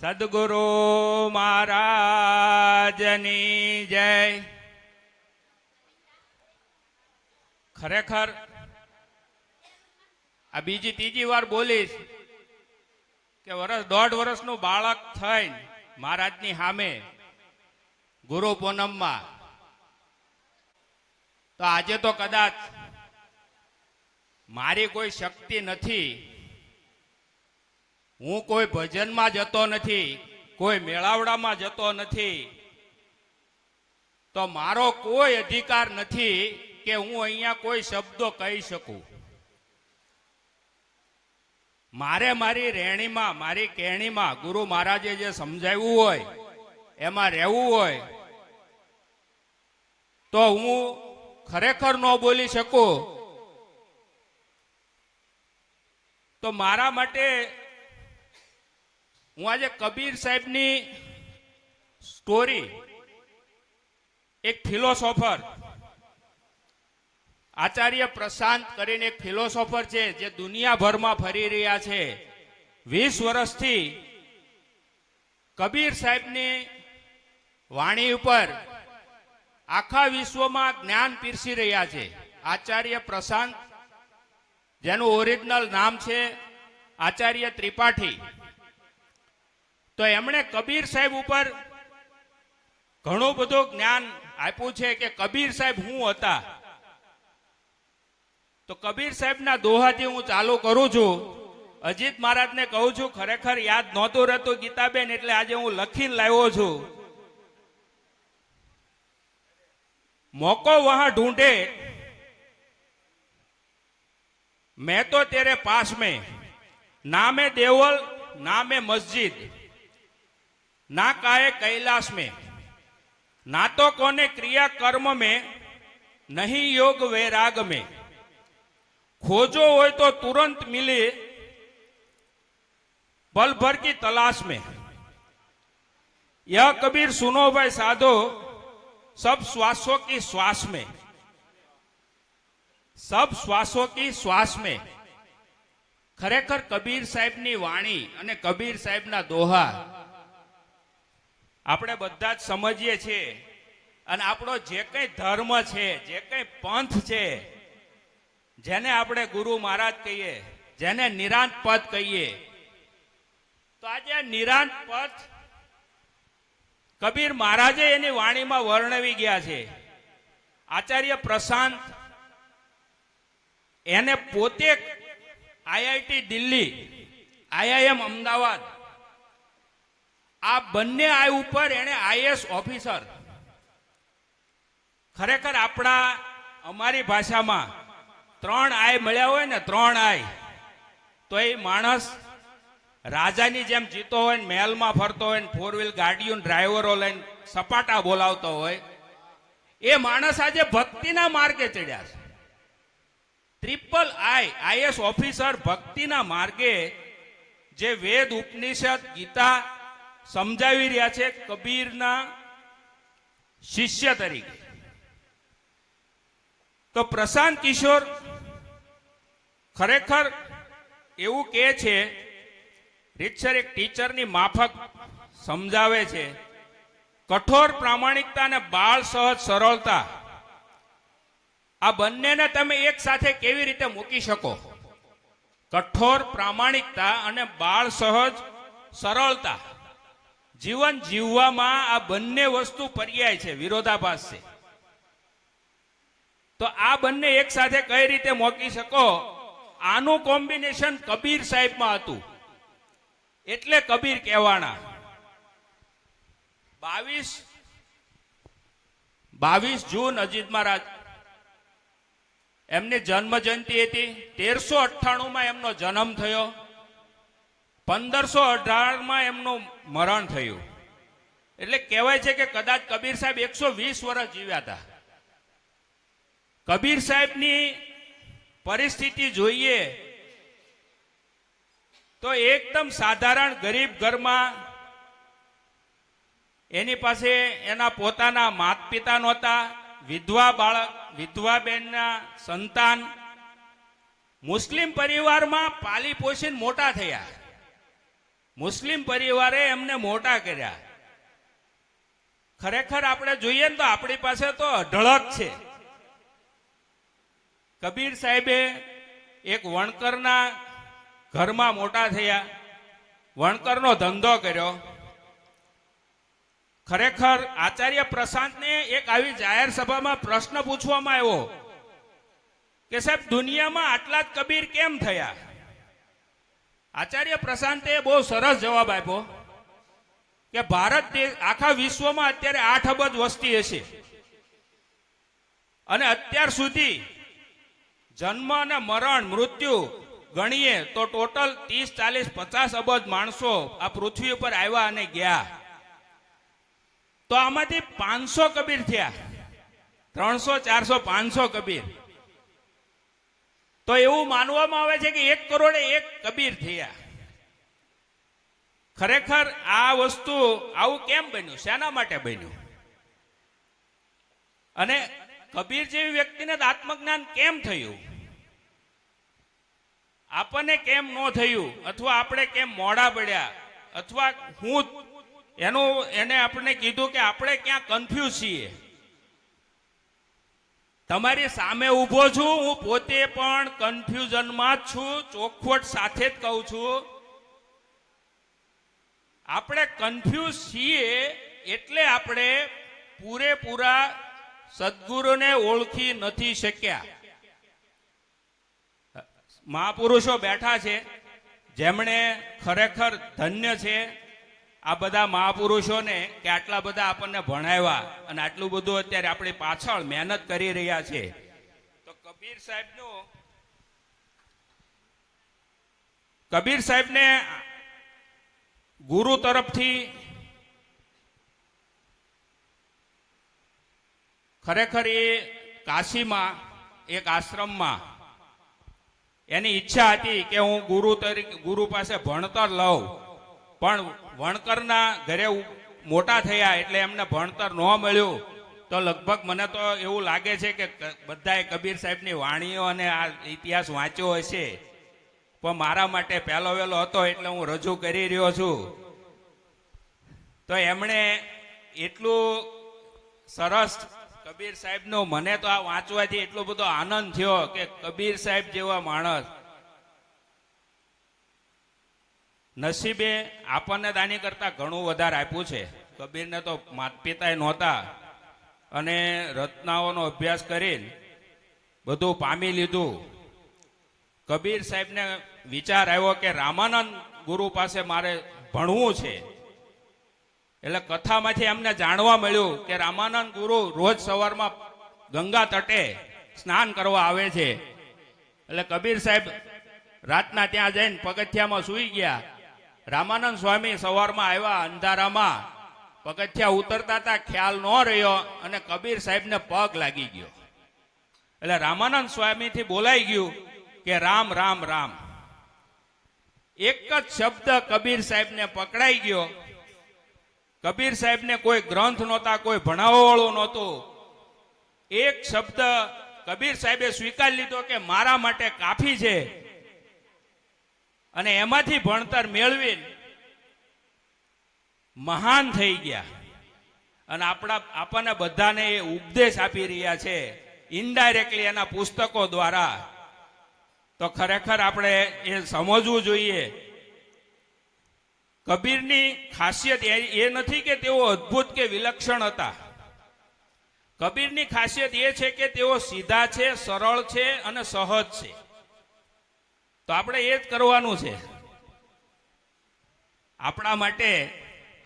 સદગુરુ મહારાજની જય. ખરેખર આ બીજી ત્રીજી વાર બોલીશ કે વર્ષ દોઢ વર્ષનું બાળક થઈ મહારાજની સામે ગુરુ પૂનમમાં. તો આજે તો કદાચ મારી કોઈ શક્તિ નથી હું કોઈ ભજનમાં જતો નથી, કોઈ મેળાવડામાં જતો નથી. તો મારો કોઈ અધિકાર નથી કે હું અહીંયા કોઈ શબ્દો કહી શકું. મારે મારી રહેણીમાં મારી કહેણીમાં ગુરુ મહારાજે જે સમજાવ્યું હોય, એમાં રહેવું હોય, તો હું ખરેખર ન બોલી શકું. તો મારા માટે હું આજે કબીર સાહેબની સ્ટોરી એક ફિલોસોફર આચાર્ય પ્રશાંત કરીને એક ફિલોસોફર છે જે દુનિયાભરમાં ફરી રહ્યા છે. વીસ વર્ષથી કબીર સાહેબની વાણી ઉપર આખા વિશ્વમાં જ્ઞાન પીરસી રહ્યા છે. આચાર્ય પ્રશાંત, જેનું ઓરિજિનલ નામ છે આચાર્ય ત્રિપાઠી. તો એમણે કબીર સાહેબ ઉપર ઘણું બધું જ્ઞાન આપ્યું છે કે કબીર સાહેબ હું હતા. તો કબીર સાહેબના દોહાથી હું ચાલુ કરું છું. અજીત મહારાજને કહું છું, ખરેખર યાદ નહોતું રહેતું ગીતાબેન, એટલે આજે હું લખીને લાવ્યો છું. મોકો વહા ઢૂંઢે. મેં તો તેરે પાસ મેં નામે દેવલ, નામે મસ્જિદ. ना काए कैलाश में ना तो कोने क्रिया कर्म में नहीं योग वैराग में खोजो हो तो तुरंत मिले पल भर की तलाश में यह कबीर सुनो भाई साधो सब श्वासों की श्वास में સબ શ્વાસો કી શ્વાસ મેં ખરેખર કબીર સાહેબની વાણી અને કબીર સાહેબના દોહા આપણે બધા જ સમજીએ છીએ. અને આપણો જે કંઈ ધર્મ છે, જે કંઈ પંથ છે, જેને આપણે ગુરુ મહારાજ કહીએ, જેને નિરાંત પદ કહીએ, તો આજે નિરાંત પદ કબીર મહારાજે એની વાણીમાં વર્ણવી ગયા છે. આચાર્ય પ્રશાંત એને પોતે આઈઆઈટી દિલ્હી, આઈઆઈએમ અમદાવાદ આ બંને આય ઉપર એને આઈએસ ઓફિસર. ખરેખર આપણા અમારી ભાષામાં ત્રણ આય મળ્યા હોય ને ત્રણ આય, તો એ માણસ રાજાની જેમ જીતો હોય ને મહેલમાં ફરતો હોય ને ફોર વ્હીલ ગાડીઓ ડ્રાઈવરો લઈને સપાટા બોલાવતો હોય, એ માણસ આજે ભક્તિના માર્ગે ચડ્યા છે. ટ્રિપલ આઈ આઈએસ ઓફિસર ભક્તિના માર્ગે જે વેદ, ઉપનિષદ, ગીતા સમજાવી રહ્યા છે કબીરના શિષ્ય તરીકે. તો પ્રશાંત કિશોર ખરેખર એવું કહે છે, રીતસર એક ટીચરની માફક સમજાવે છે, કઠોર પ્રામાણિકતા અને બાળ સહજ સરળતા, આ બંનેને તમે એક સાથે કેવી રીતે મૂકી શકો? કઠોર પ્રામાણિકતા અને બાળ સહજ સરળતા. જીવન જીવવામાં આ બંને વસ્તુ પર્યાય છે, વિરોધાભાસ છે. તો આ બંને એક સાથે કઈ રીતે મોકી શકો? આનું કોમ્બિનેશન કબીર સાહેબમાં હતું. એટલે કબીર કહેવાના. બાવીસ બાવીસ જૂન અજીત મહારાજ. એમની જન્મ જયંતિ હતી. તેરસો અઠ્ઠાણું માં એમનો જન્મ થયો. પંદરસો અઢારમાં એમનું મરણ થયું. એટલે કહેવાય છે કે કદાચ કબીર સાહેબ એકસો વીસ વર્ષ જીવ્યા હતા. કબીર સાહેબની પરિસ્થિતિ જોઈએ તો એકદમ સાધારણ ગરીબ ઘરમાં એની પાસે એના પોતાના માત પિતા નહોતા, વિધવા બાળક, વિધવા બેનના સંતાન, મુસ્લિમ પરિવારમાં પાલી પોષીને મોટા થયા. મુસ્લિમ પરિવારે એમને મોટા કર્યા. ખરેખર આપણે જોઈએ ને તો આપણી પાસે તો અઢળક છે. કબીર સાહેબે એક વણકરના ઘરમાં મોટા થયા. વણકરનો ધંધો કર્યો. ખરેખર આચાર્ય પ્રશાંતને એક આવી જાહેર સભામાં પ્રશ્ન પૂછવામાં આવ્યો કે સાહેબ, દુનિયામાં આટલા જ કબીર કેમ થયા? આચાર્ય પ્રશાંતે બહુ સરસ જવાબ આપ્યો કે ભારત આખા વિશ્વમાં અત્યારે આઠ અબજ વસ્તી હશે. અને અત્યાર સુધી જન્મ અને મરણ, મૃત્યુ ગણીએ તો ટોટલ ત્રીસ, ચાલીસ, પચાસ અબજ માણસો આ પૃથ્વી ઉપર આવ્યા અને ગયા. તો આમાંથી પાંચસો કબીર થયા. ત્રણસો, ચારસો, પાંચસો કબીર. તો એવું માનવામાં આવે છે કે એક કરોડે એક કબીર થયા. ખરેખર આ વસ્તુ આવું કેમ બન્યું? શેના માટે બન્યું? અને કબીર જેવી વ્યક્તિને આત્મજ્ઞાન કેમ થયું? આપણને કેમ ન થયું? અથવા આપણે કેમ મોડા પડ્યા? અથવા હું એનું, એને આપણે કીધું કે આપણે ક્યાં કન્ફ્યુઝ છીએ? તમારી સામે ઊભો છું, હું પોતે પણ કન્ફ્યુઝનમાં જ છું, ચોખવટ સાથે જ કહું છું. આપણે કન્ફ્યુઝ છીએ એટલે આપણે પૂરેપૂરા સદગુરુને ઓળખી નથી શક્યા. મહાપુરુષો બેઠા છે, જેમણે ખરેખર ધન્ય છે આ બધા મહાપુરુષોને કે આટલા બધા આપણને ભણાવ્યા અને આટલું બધું અત્યારે આપણી પાછળ મહેનત કરી રહ્યા છે. તો કબીર સાહેબનું કબીર સાહેબને ગુરુ તરફથી ખરેખર એ કાશીમાં, એક આશ્રમમાં એની ઈચ્છા હતી કે હું ગુરુ તરીકે, ગુરુ પાસે ભણતર લઉં. પણ વણકરના ઘરે મોટા થયા એટલે એમને ભણતર ન મળ્યું. તો લગભગ મને તો એવું લાગે છે કે બધાએ કબીર સાહેબની વાણીઓ અને આ ઇતિહાસ વાંચ્યો હશે. પણ મારા માટે પહેલો વહેલો હતો એટલે હું રજૂ કરી રહ્યો છું. તો એમણે એટલું સરસ કબીર સાહેબનો મને તો આ વાંચવાથી એટલો બધો આનંદ થયો કે કબીર સાહેબ જેવા માણસ નસીબે આપણને દાની કરતા ઘણું વધારે આપ્યું છે. કબીરને તો માત પિતાએ નહોતા. અને રચનાઓનો અભ્યાસ કરીને બધું પામી લીધું. કબીર સાહેબને વિચાર આવ્યો કે રામાનંદ ગુરુ પાસે મારે ભણવું છે. એટલે કથામાંથી એમને જાણવા મળ્યું કે રામાનંદ ગુરુ રોજ સવારમાં ગંગા તટે સ્નાન કરવા આવે છે. એટલે કબીર સાહેબ રાતના ત્યાં જઈને પગથિયામાં સૂઈ ગયા. રામાનંદ સ્વામી સવારમાં આવ્યા અંધારામાં. પગથિયા ઉતરતા હતા, ખ્યાલ ન રહ્યો અને કબીર સાહેબને પગ લાગી ગયો. એટલે રામાનંદ સ્વામીથી બોલાઈ ગયું કે રામ રામ રામ. એક જ શબ્દ કબીર સાહેબને પકડાઈ ગયો. કબીર સાહેબને કોઈ ગ્રંથ નહોતા, કોઈ ભણાવવાળું નહોતું. એક શબ્દ કબીર સાહેબે સ્વીકાર લીધો કે મારા માટે કાફી છે. અને એમાંથી ભણતર મેળવીને મહાન થઈ ગયા. અને આપણા આપણને બધાને એ ઉપદેશ આપી રહ્યા છે ઇનડાયરેક્ટલી એના પુસ્તકો દ્વારા. તો ખરેખર આપણે એ સમજવું જોઈએ. કબીરની ખાસિયત એ નથી કે તેઓ અદ્ભુત કે વિલક્ષણ હતા. કબીરની ખાસિયત એ છે કે તેઓ સીધા છે, સરળ છે અને સહજ છે. તો આપણે એ જ કરવાનું છે. આપણા માટે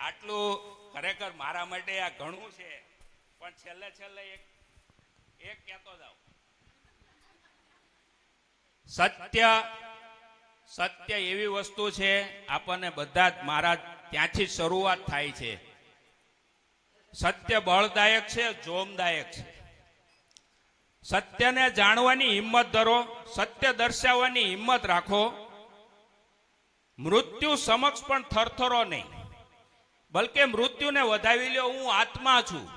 આટલું ખરેખર મારા માટે આ ઘણું છે, પણ છેલ્લે છેલ્લે એક એક કહેતો જાઉં. સત્ય સત્ય એવી વસ્તુ છે, આપણને બધા જ મારા ત્યાંથી શરૂઆત થાય છે. સત્ય બળદાયક છે, જોમદાયક છે. સત્યને જાણવાની હિંમત ધરો, સત્ય દર્શાવવાની હિંમત રાખો. મૃત્યુ સમક્ષ પણ થરથરો નહીં. બલકે મૃત્યુને વધાવી લ્યો, હું આત્મા છું.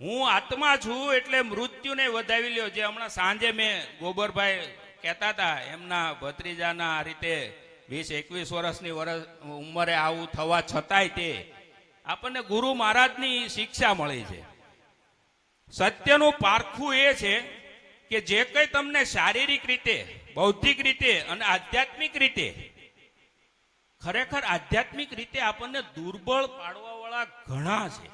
હું આત્મા છું એટલે મૃત્યુને વધાવી લ્યો. જે હમણાં સાંજે મેં ગોબરભાઈ કહેતા હતા, એમના ભત્રીજાના આ રીતે વીસ, એકવીસ વર્ષની વર્ષ ઉંમરે આવું થવા છતાંય તે આપણને ગુરુ મહારાજની શિક્ષા મળી છે. સત્યનું પારખું એ છે કે જે કંઈ તમને શારીરિક રીતે, બૌદ્ધિક રીતે અને આધ્યાત્મિક રીતે, ખરેખર આધ્યાત્મિક રીતે આપણને દુર્બળ પાડવાવાળા ઘણા છે.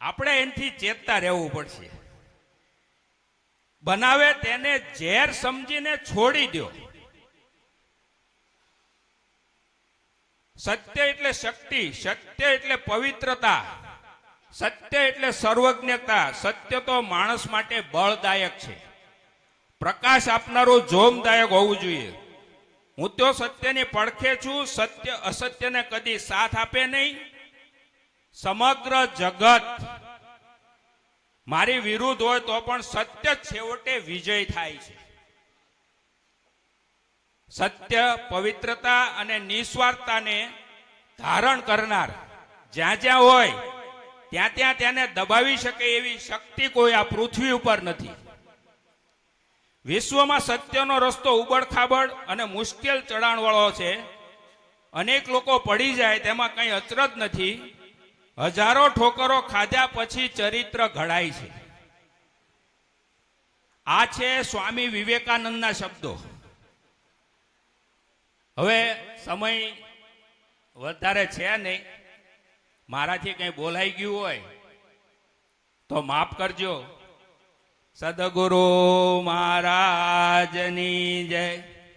આપણે એનાથી ચેતતા રહેવું પડશે. બનાવે તેને ઝેર સમજીને છોડી દો સત્ય એટલે શક્તિ, સત્ય એટલે પવિત્રતા. સત્ય એટલે સર્વજ્ઞતા. સત્ય તો માણસ માટે બળદાયક છે. પ્રકાશ આપનારું જોમદાયક હોવું જોઈએ. હું તો સત્યની પડખે છું, સત્ય અસત્યને કદી સાથ આપે નહીં. સમગ્ર જગત મારી વિરુદ્ધ હોય તો પણ સત્ય છેવટે વિજય થાય છે. સત્ય, પવિત્રતા અને નિસ્વાર્થતાને ધારણ કરનાર જ્યાં જ્યાં હોય ત્યાં ત્યાં તેને દબાવી શકે એવી શક્તિ કોઈ આ પૃથ્વી ઉપર નથી. વિશ્વમાં સત્યનો રસ્તો ઉબડખાબડ અને મુશ્કેલ ચડાણવાળો છે. અનેક લોકો પડી જાય તેમાં કંઈ અચરજ નથી. હજારો ઠોકરો ખાધા પછી ચરિત્ર ઘડાય છે. આ છે સ્વામી વિવેકાનંદના શબ્દો. હવે સમય વધારે છે નહીં. મારાથી કંઈ બોલાઈ ગયું હોય તો માફ કરજો. સદગુરુ મહારાજની જય.